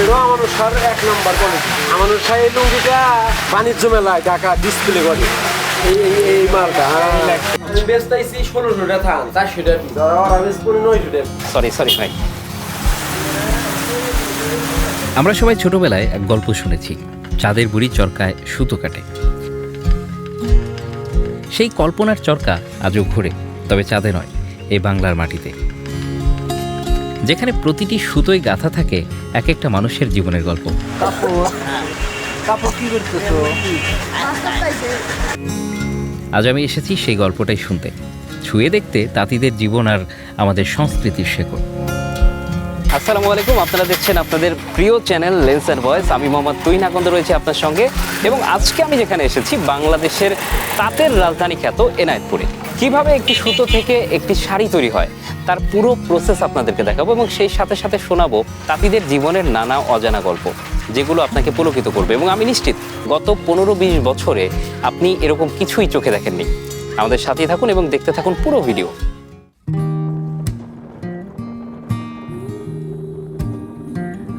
এটাও আমাদের সার এক নম্বর কোয়ালিটি সার এই লুঙ্গিটা বাণিজ্য মেলায় ঢাকা ডিসপ্লে করে। এই এই এই মালটা হ্যাঁ। আমি বেচতেছি ষোলোশো টাকা থান চারশো টাকা। পিস আর ওরা বেচবো নয়শো টাকা। সরি সরি ভাই। আমরা সবাই ছোটবেলায় এক গল্প শুনেছি। চাঁদের বুড়ি চরকায় সুতো কাটে। সেই কল্পনার চরকা আজও ঘুরে তবে চাঁদে নয় এই বাংলার মাটিতে। যেখানে প্রতিটি সুতোয় গাথা থাকে এক একটা মানুষের জীবনের গল্প। আজ আমি এসেছি সেই গল্পটাই শুনতে। ছুঁয়ে দেখতে তাঁতিদের জীবন আর আমাদের সংস্কৃতির শেকড়। আসসালামু আলাইকুম, আপনারা দেখছেন আপনাদের প্রিয় চ্যানেল লেন্সার ভয়েস। আমি মোহাম্মদ তুইন আকন্দ রয়েছে আপনার সঙ্গে। এবং আজকে আমি যেখানে এসেছি, বাংলাদেশের তাঁতের রাজধানী খ্যাত এনায়তপুরে। কীভাবে একটি সুতো থেকে একটি শাড়ি তৈরি হয়, তার পুরো প্রসেস আপনাদেরকে দেখাবো এবং সেই সাথে সাথে শোনাবো তাঁতিদের জীবনের নানা অজানা গল্প, যেগুলো আপনাকে পুলকিত করবে। এবং আমি নিশ্চিত, গত পনেরো বিশ বছরে আপনি এরকম কিছুই চোখে দেখেননি। আমাদের সাথেই থাকুন এবং দেখতে থাকুন পুরো ভিডিও।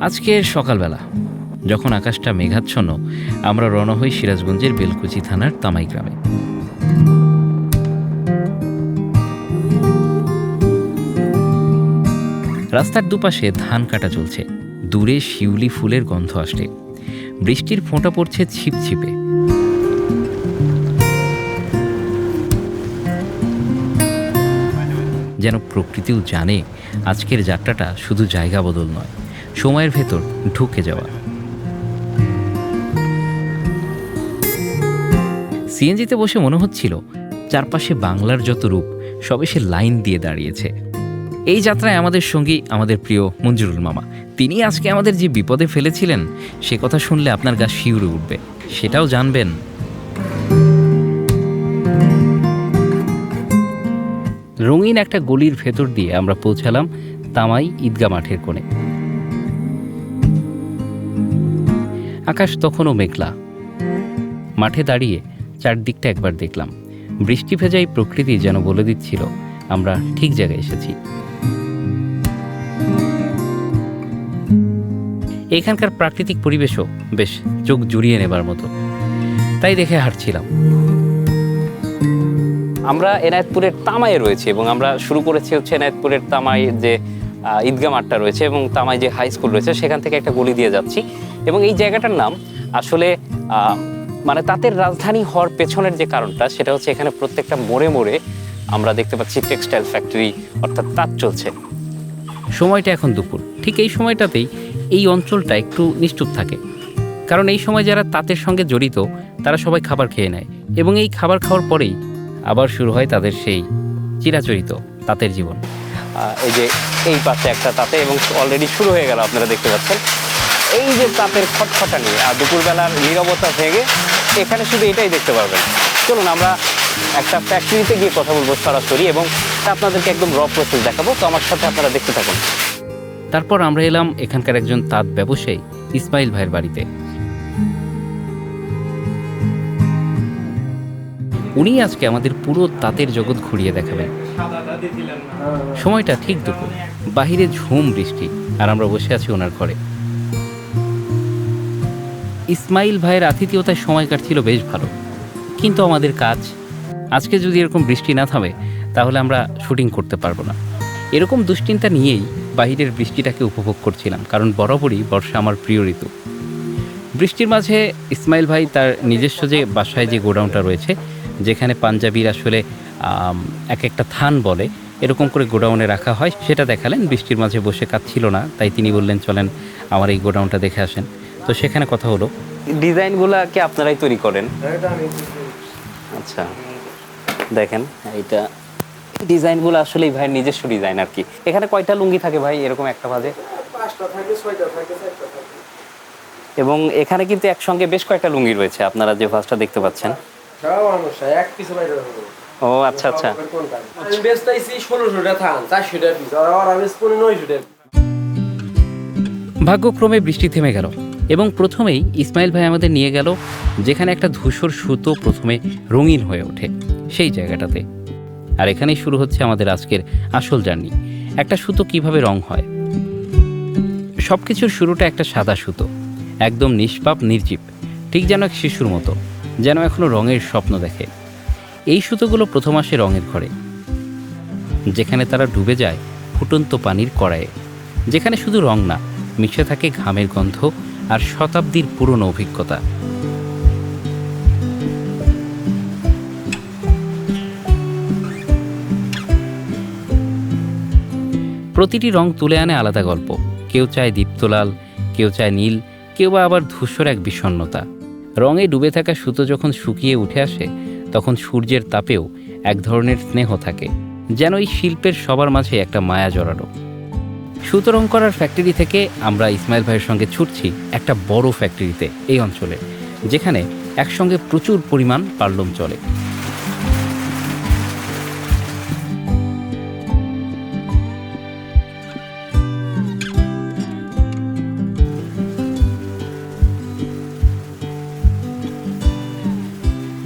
আজকের সকালবেলা, যখন আকাশটা মেঘাচ্ছন্ন, আমরা রওনা হই সিরাজগঞ্জের বেলকুচি থানার তামাই গ্রামে। রাস্তার দুপাশে ধান কাটা চলছে। দূরে শিউলি ফুলের গন্ধ আসছে। বৃষ্টির ফোঁটা পড়ছে ছিপছিপে যেন প্রকৃতিও জানে, আজকের যাত্রাটা শুধু জায়গা বদল নয়। সময়ের ভেতর ঢুকে যাওয়া। সিএনজিতে বসে মনে হচ্ছিল চারপাশে বাংলার যত রূপ সবে সে লাইন দিয়ে দাঁড়িয়েছে। এই যাত্রায় আমাদের সঙ্গী আমাদের প্রিয় মঞ্জুরুল মামা। তিনি আজকে আমাদের যে বিপদে ফেলেছিলেন, সে কথা শুনলে আপনার গা শিউরে উঠবে। সেটাও জানবেন। রঙিন একটা গলির ভেতর দিয়ে আমরা পৌঁছালাম তামাই ঈদগা মাঠের কোণে। আকাশ তখনও মেঘলা। মাঠে দাঁড়িয়ে চারদিকটা একবার দেখলাম। বৃষ্টি ভেজা এই প্রকৃতি যেন বলে দিচ্ছিল, আমরা ঠিক জায়গায় এসেছি। এখানকার প্রাকৃতিক পরিবেশও বেশ চোখ জুড়িয়ে নেবার মতো। তাই দেখে হাঁটছিলাম। আমরা এনায়তপুরের তামায় রয়েছে এবং আমরা শুরু করেছি হচ্ছে এনায়তপুরের তামাই যে ঈদগা মাঠটা রয়েছে এবং তামাই যে হাই স্কুল রয়েছে, সেখান থেকে একটা গলি দিয়ে যাচ্ছি। এবং এই জায়গাটার নাম আসলে মানে তাঁতের রাজধানী হওয়ার পেছনের যে কারণটা সেটা হচ্ছে এখানে প্রত্যেকটা মোড়ে মোড়ে আমরা দেখতে পাচ্ছি টেক্সটাইল ফ্যাক্টরি অর্থাৎ তাঁত চলছে। সময়টা এখন দুপুর। ঠিক এই সময়টাতেই এই অঞ্চলটা একটু নিশ্চুপ থাকে। কারণ এই সময় যারা তাঁতের সঙ্গে জড়িত তারা সবাই খাবার খেয়ে নেয় এবং এই খাবার খাওয়ার পরেই আবার শুরু হয় তাদের সেই চিরাচরিত তাঁতের জীবন। এই যে এই পাশে একটা তাঁতে এবং অলরেডি শুরু হয়ে গেল আপনারা দেখতে পাচ্ছেন। এই যে তাঁতের খটখটানি আর দুপুরবেলার নীরবতা ভেঙে এখানে শুধু এটাই দেখতে পারবেন। চলুন আমরা একটা ফ্যাক্টরিতে গিয়ে কথা বলব সরাসরি এবং আপনাদেরকে একদম র প্রসেস দেখাবো। তো আমার সাথে আপনারা দেখতে থাকুন। তারপর আমরা এলাম এখানকার একজন তাঁত ব্যবসায়ী ইসমাইল ভাইয়ের বাড়িতে। উনি আজকে আমাদের পুরো তাঁতের জগৎ ঘুরিয়ে দেখাবেন। সময়টা ঠিক দুপুর। বাহিরে ঝুম বৃষ্টি, আর আমরা বসে আছি ওনার ঘরে। ইসমাইল ভাইয়ের আতিথেয়তায় সময় কাটছিল বেশ ভালো। কিন্তু আমাদের কাজ, আজকে যদি এরকম বৃষ্টি না থামে, তাহলে আমরা শুটিং করতে পারব না। এরকম দুশ্চিন্তা নিয়েই বাহিরের বৃষ্টিটাকে উপভোগ করছিলাম, কারণ বরাবরই বর্ষা আমার প্রিয় ঋতু। বৃষ্টির মাঝে ইসমাইল ভাই তার নিজস্ব যে বাসায় যে গোডাউনটা রয়েছে, যেখানে পাঞ্জাবির আসলে এক একটা থান বলে, এরকম করে গোডাউনে রাখা হয়, সেটা দেখালেন। বৃষ্টির মাঝে বসে কাজ ছিল না, তাই তিনি বললেন, চলেন, আমার এই গোডাউনটা দেখে আসেন। তো সেখানে কথা হলো। ডিজাইনগুলো কি আপনারাই তৈরি করেন? আচ্ছা দেখেন এইটা ডিজাইনগুলো আসলে ভাই নিজস্ব ডিজাইন আর কি। এখানে কয়টা লুঙ্গি থাকে ভাই এরকম একটা বাজে? পাঁচটা থাকে ছয়টা থাকে চারটা থাকে। এবং এখানে কিন্তু একসঙ্গে বেশ কয়েকটা লুঙ্গি রয়েছে আপনারা যে ভাঁজটা দেখতে পাচ্ছেন। হবে। ও আচ্ছা আচ্ছা। আমি বেচতেছি ষোলোশো টাকা চারশো টাকা পিস আর ওরা নয়শো টাকা ভাগ্যক্রমে বৃষ্টি থেমে গেল। এবং প্রথমেই ইসমাইল ভাই আমাদের নিয়ে গেল, যেখানে একটা ধূসর সুতো প্রথমে রঙিন হয়ে ওঠে, সেই জায়গাটাতে। আর এখানেই শুরু হচ্ছে আমাদের আজকের আসল জার্নি, একটা সুতো কীভাবে রং হয়। সব কিছুর শুরুটা একটা সাদা সুতো, একদম নিষ্পাপ, নির্জীব, ঠিক যেন এক শিশুর মতো, যেন এখনও রঙের স্বপ্ন দেখে। এই সুতোগুলো প্রথম আসে রঙের ঘরে, যেখানে তারা ডুবে যায় ফুটন্ত পানির কড়াইয়ে, যেখানে শুধু রং না মিশে থাকে ঘামের গন্ধ আর শতাব্দীর পুরনো অভিজ্ঞতা। প্রতিটি রং তুলে আনে আলাদা গল্প। কেউ চায় দীপ্তলাল, কেউ চায় নীল, কেউ বা আবার ধূসর এক বিষণ্ণতা। রঙে ডুবে থাকা সুতো যখন শুকিয়ে উঠে আসে, তখন সূর্যের তাপেও এক ধরনের স্নেহ থাকে, যেন এই শিল্পের সবার মাঝে একটা মায়া জড়ানো। সুতো রং করার ফ্যাক্টরি থেকে আমরা ইসমাইল ভাইয়ের সঙ্গে ছুটছি একটা বড় ফ্যাক্টরিতে এই অঞ্চলে, যেখানে একসঙ্গে প্রচুর পরিমাণ পার্লম চলে।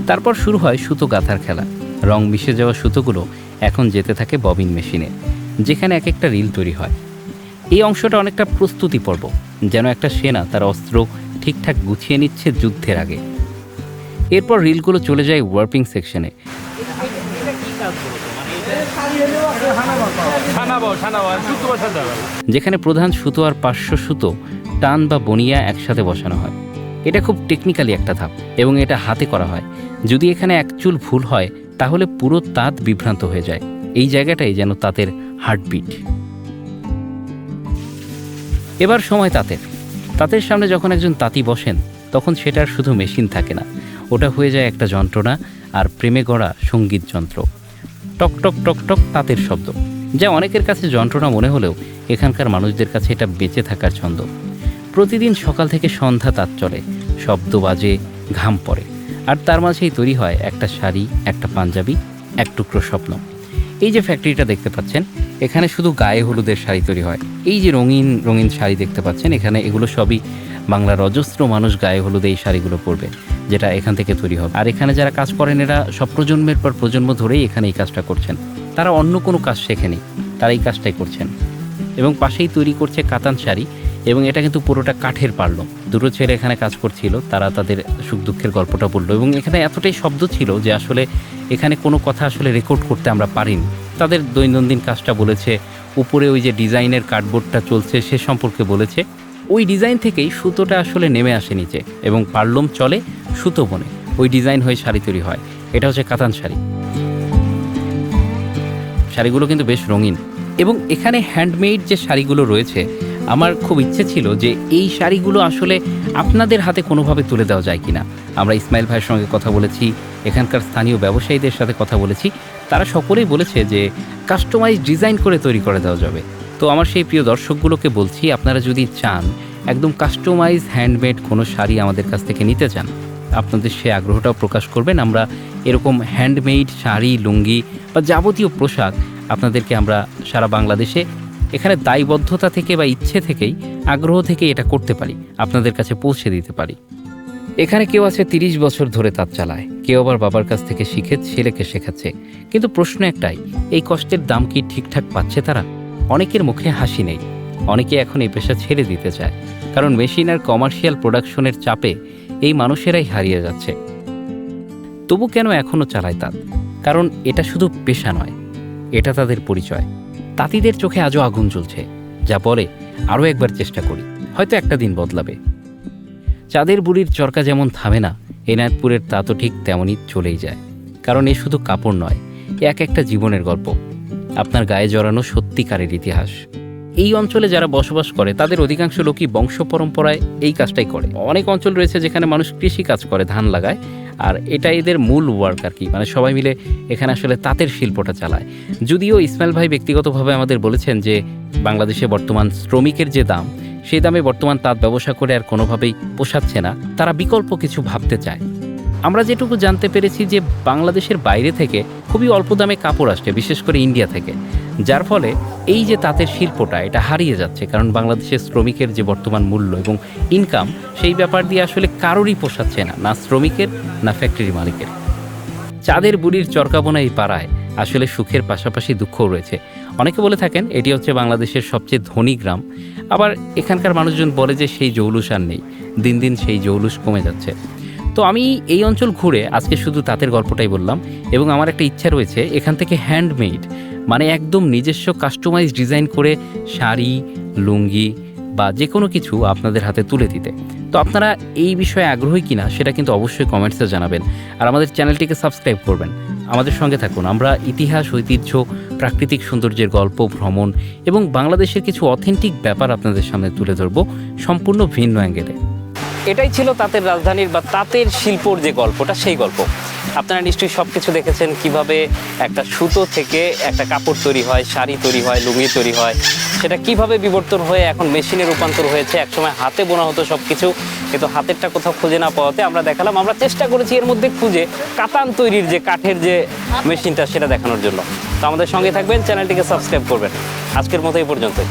তারপর শুরু হয় সুতো গাঁথার খেলা। রং মিশে যাওয়া সুতোগুলো এখন যেতে থাকে ববিন মেশিনে, যেখানে এক একটা রিল তৈরি হয়। এই অংশটা অনেকটা প্রস্তুতি পর্ব। যেন একটা সেনা তার অস্ত্র ঠিকঠাক গুছিয়ে নিচ্ছে যুদ্ধের আগে। এরপর রিলগুলো চলে যায় ওয়ার্পিং সেকশনে যেখানে প্রধান সুতো আর পার্শ্ব সুতো টান বা বনিয়া একসাথে বসানো হয়। এটা খুব টেকনিক্যালি একটা ধাপ এবং এটা হাতে করা হয়। যদি এখানে এক চুল ভুল হয়, তাহলে পুরো তাঁত বিভ্রান্ত হয়ে যায়। এই জায়গাটাই যেন তাঁতের হার্টবিট এবার সময় তাঁতের। তাঁতের সামনে যখন একজন তাঁতি বসেন, তখন সেটার শুধু মেশিন থাকে না। ওটা হয়ে যায় একটা যন্ত্রণা আর প্রেমে গড়া সংগীত যন্ত্র। টক টক টক টক তাঁতের শব্দ। যা অনেকের কাছে যন্ত্রণা মনে হলেও এখানকার মানুষদের কাছে এটা বেঁচে থাকার ছন্দ। প্রতিদিন সকাল থেকে সন্ধ্যা তাঁত চলে, শব্দ বাজে, ঘাম পড়ে। আর তার মাঝেই তৈরি হয় একটা শাড়ি, একটা পাঞ্জাবি, এক টুকরো স্বপ্ন। এই যে ফ্যাক্টরিটা দেখতে পাচ্ছেন, এখানে শুধু গায়ে হলুদের শাড়ি তৈরি হয়। এই যে রঙিন রঙিন শাড়ি দেখতে পাচ্ছেন, এখানে এগুলো সবই বাংলার অজস্র মানুষ গায়ে হলুদে এই শাড়িগুলো পরবে, যেটা এখান থেকে তৈরি হবে। আর এখানে যারা কাজ করেন, এরা সব প্রজন্মের পর প্রজন্ম ধরেই এখানে এই কাজটা করছেন। তারা অন্য কোনো কাজ শেখেনি, তারা এই কাজটাই করছেন। এবং পাশেই তৈরি করছে কাতান শাড়ি এবং এটা কিন্তু পুরোটা কাঠের পারল দুটো ছেলে এখানে কাজ করছিল, তারা তাদের সুখ দুঃখের গল্পটা বলল এবং এখানে এতটাই শব্দ ছিল যে আসলে এখানে কোনো কথা আসলে রেকর্ড করতে আমরা পারিনি। তাদের দৈনন্দিন কাজটা বলেছে, উপরে ওই যে ডিজাইনের কার্ডবোর্ডটা চলছে সে সম্পর্কে বলেছে। ওই ডিজাইন থেকেই সুতোটা আসলে নেমে আসে নিচে এবং পার্লম চলে সুতো বনে। ওই ডিজাইন হয়ে শাড়ি তৈরি হয়। এটা হচ্ছে কাতান শাড়ি। শাড়িগুলো কিন্তু বেশ রঙিন। এবং এখানে হ্যান্ডমেড যে শাড়িগুলো রয়েছে আমার খুব ইচ্ছে ছিল যে এই শাড়িগুলো আসলে আপনাদের হাতে কোনোভাবে তুলে দেওয়া যায় কিনা। আমরা ইসমাইল ভাইয়ের সঙ্গে কথা বলেছি, এখানকার স্থানীয় ব্যবসায়ীদের সাথে কথা বলেছি। তারা সকলেই বলেছে যে কাস্টমাইজ ডিজাইন করে তৈরি করে দেওয়া যাবে। তো আমার সেই প্রিয় দর্শকগুলোকে বলছি, আপনারা যদি চান একদম কাস্টমাইজ হ্যান্ডমেড কোনো শাড়ি আমাদের কাছ থেকে নিতে চান, আপনাদের সে আগ্রহটাও প্রকাশ করবেন। আমরা এরকম হ্যান্ডমেড শাড়ি, লুঙ্গি বা যাবতীয় পোশাক আপনাদেরকে আমরা সারা বাংলাদেশে এখানে দায়বদ্ধতা থেকে বা ইচ্ছে থেকেই আগ্রহ থেকে এটা করতে পারি, আপনাদের কাছে পৌঁছে দিতে পারি। এখানে কেউ আছে তিরিশ বছর ধরে তাঁত চালায়, কেউ আবার বাবার কাছ থেকে শিখে ছেলেকে শেখাচ্ছে। কিন্তু প্রশ্ন একটাই, এই কষ্টের দাম কি ঠিকঠাক পাচ্ছে তারা? অনেকের মুখে হাসি নেই, অনেকে এখন এই পেশা ছেড়ে দিতে চায়, কারণ মেশিন আর কমার্শিয়াল প্রোডাকশনের চাপে এই মানুষেরাই হারিয়ে যাচ্ছে। তবু কেন এখনও চালায় তাঁত? কারণ এটা শুধু পেশা নয়, এটা তাদের পরিচয়। তাঁতিদের চোখে আজও আগুন জ্বলছে, যা বলে আরও একবার চেষ্টা করি, হয়তো একটা দিন বদলাবে। চাঁদের বুড়ির চরকা যেমন থামে না এনায়তপুরের তাঁতও ঠিক তেমনই চলেই যায়। কারণ এ শুধু কাপড় নয় এক একটা জীবনের গল্প। আপনার গায়ে জড়ানো সত্যিকারের ইতিহাস। এই অঞ্চলে যারা বসবাস করে, তাদের অধিকাংশ লোকই বংশ পরম্পরায় এই কাজটাই করে। অনেক অঞ্চল রয়েছে যেখানে মানুষ কৃষি কাজ করে, ধান লাগায় আর এটা এদের মূল ওয়ার্ক আর কি। মানে সবাই মিলে এখানে আসলে তাঁতের শিল্পটা চালায়। যদিও ইসমাইল ভাই ব্যক্তিগতভাবে আমাদের বলেছেন যে, বাংলাদেশে বর্তমান শ্রমিকের যে দাম, সেই দামে বর্তমান তাঁত ব্যবসা করে আর কোনোভাবেই পোষাচ্ছে না। তারা বিকল্প কিছু ভাবতে চায়। আমরা যেটুকু জানতে পেরেছি যে, বাংলাদেশের বাইরে থেকে খুবই অল্প দামে কাপড় আসছে, বিশেষ করে ইন্ডিয়া থেকে। যার ফলে এই যে তাঁতের শিল্পটা, এটা হারিয়ে যাচ্ছে, কারণ বাংলাদেশের শ্রমিকের যে বর্তমান মূল্য এবং ইনকাম সেই ব্যাপার দিয়ে আসলে কারোরই পোষাচ্ছে না না শ্রমিকের, না ফ্যাক্টরি মালিকের। চাঁদের বুড়ির চরকাবোনা এই পাড়ায় আসলে সুখের পাশাপাশি দুঃখও রয়েছে। অনেকে বলে থাকেন, এটি হচ্ছে বাংলাদেশের সবচেয়ে ধনী গ্রাম। আবার এখানকার মানুষজন বলে যে সেই জৌলুস আর নেই, দিন দিন সেই জৌলুস কমে যাচ্ছে। তো আমি এই অঞ্চল ঘুরে আজকে শুধু তাঁতের গল্পটাই বললাম এবং আমার একটা ইচ্ছা রয়েছে এখান থেকে হ্যান্ডমেড মানে একদম নিজস্ব কাস্টমাইজ ডিজাইন করে শাড়ি, লুঙ্গি বা যে কোনো কিছু আপনাদের হাতে তুলে দিতে। তো আপনারা এই বিষয়ে আগ্রহী কিনা সেটা কিন্তু অবশ্যই কমেন্টসে জানাবেন আর আমাদের চ্যানেলটিকে সাবস্ক্রাইব করবেন। আমাদের সঙ্গে থাকুন, আমরা ইতিহাস, ঐতিহ্য, প্রাকৃতিক সৌন্দর্যের গল্প, ভ্রমণ এবং বাংলাদেশের কিছু অথেন্টিক ব্যাপার আপনাদের সামনে তুলে ধরব সম্পূর্ণ ভিন্ন অ্যাঙ্গেলে এটাই ছিল তাঁতের রাজধানীর বা তাঁতের শিল্পর যে গল্পটা, সেই গল্প। আপনারা নিশ্চয়ই সব কিছু দেখেছেন কীভাবে একটা সুতো থেকে একটা কাপড় তৈরি হয়, শাড়ি তৈরি হয়, লুঙ্গি তৈরি হয়। সেটা কীভাবে বিবর্তন হয়ে এখন মেশিনে রূপান্তর হয়েছে, একসময় হাতে বোনা হতো সব কিছু কিন্তু হাতেরটা কোথাও খুঁজে না পাওয়াতে আমরা দেখালাম। আমরা চেষ্টা করেছি এর মধ্যে খুঁজে কাতান তৈরির যে কাঠের যে মেশিনটা, সেটা দেখানোর জন্য। তো আমাদের সঙ্গে থাকবেন, চ্যানেলটিকে সাবস্ক্রাইব করবেন। আজকের মতো এই পর্যন্তই।